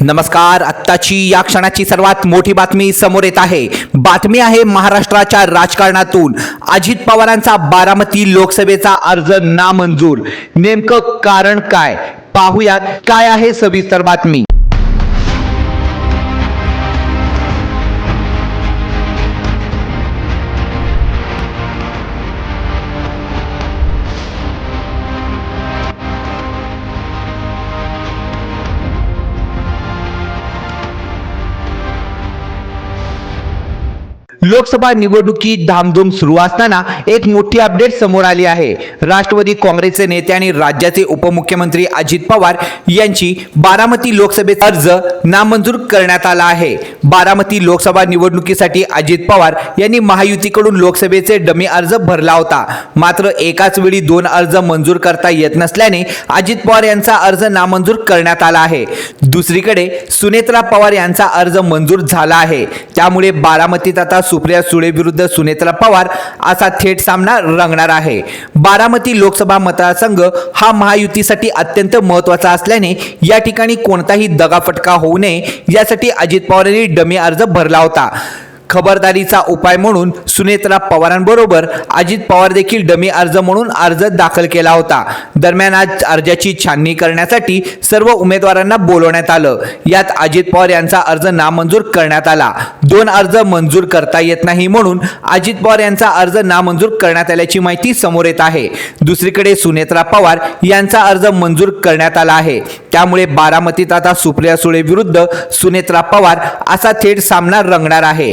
नमस्कार आत्ताची या क्षणाची सर्वात मोठी बातमी समोर येत आहे. बातमी आहे महाराष्ट्राच्या राजकारणातून. अजित पवारांचा बारामती लोकसभेचा अर्ज नामंजूर. नेमकं कारण काय? पाहुयात. काय आहे सविस्तर बातमी? लोकसभा निवडणुकी धामधूम सुरू असताना एक मोठी अपडेट समोर आली आहे. राष्ट्रवादी काँग्रेसचे नेते आणि राज्याचे उपमुख्यमंत्री अजित पवार यांची बारामती लोकसभेचा अर्ज नामंजूर करण्यात आला आहे. बारामती लोकसभा निवडणुकीसाठी अजित पवार यांनी महायुतीकडून लोकसभेचे डमी अर्ज भरला होता. मात्र एकाच वेळी दोन अर्ज मंजूर करता येत नसल्याने अजित पवार यांचा अर्ज नामंजूर करण्यात आला आहे. दुसरीकडे सुनेत्रा पवार यांचा अर्ज मंजूर झाला आहे. त्यामुळे बारामतीत आता सुप्रिया सुळे विरुद्ध सुनेत्रा पवार असा थेट सामना रंगणार आहे. बारामती लोकसभा मतदारसंघ हा महायुतीसाठी अत्यंत महत्त्वाचा असल्याने या ठिकाणी कोणताही दगाफटका होऊ नये. यासाठी अजित पवार यांनी डमी अर्ज भरला होता. खबरदारीचा उपाय म्हणून सुनेत्रा पवारांबरोबर अजित पवार देखील डमी अर्ज म्हणून अर्ज दाखल केला होता. दरम्यान आज अर्जाची छाननी करण्यासाठी सर्व उमेदवारांना बोलवण्यात आलं. यात अजित पवार यांचा अर्ज नामंजूर करण्यात आला. दोन अर्ज मंजूर करता येत नाही म्हणून अजित पवार यांचा अर्ज नामंजूर करण्यात आल्याची माहिती समोर येत आहे. दुसरीकडे सुनेत्रा पवार यांचा अर्ज मंजूर करण्यात आला आहे. त्यामुळे बारामतीत आता सुप्रिया सुळे विरुद्ध सुनेत्रा पवार असा थेट सामना रंगणार आहे.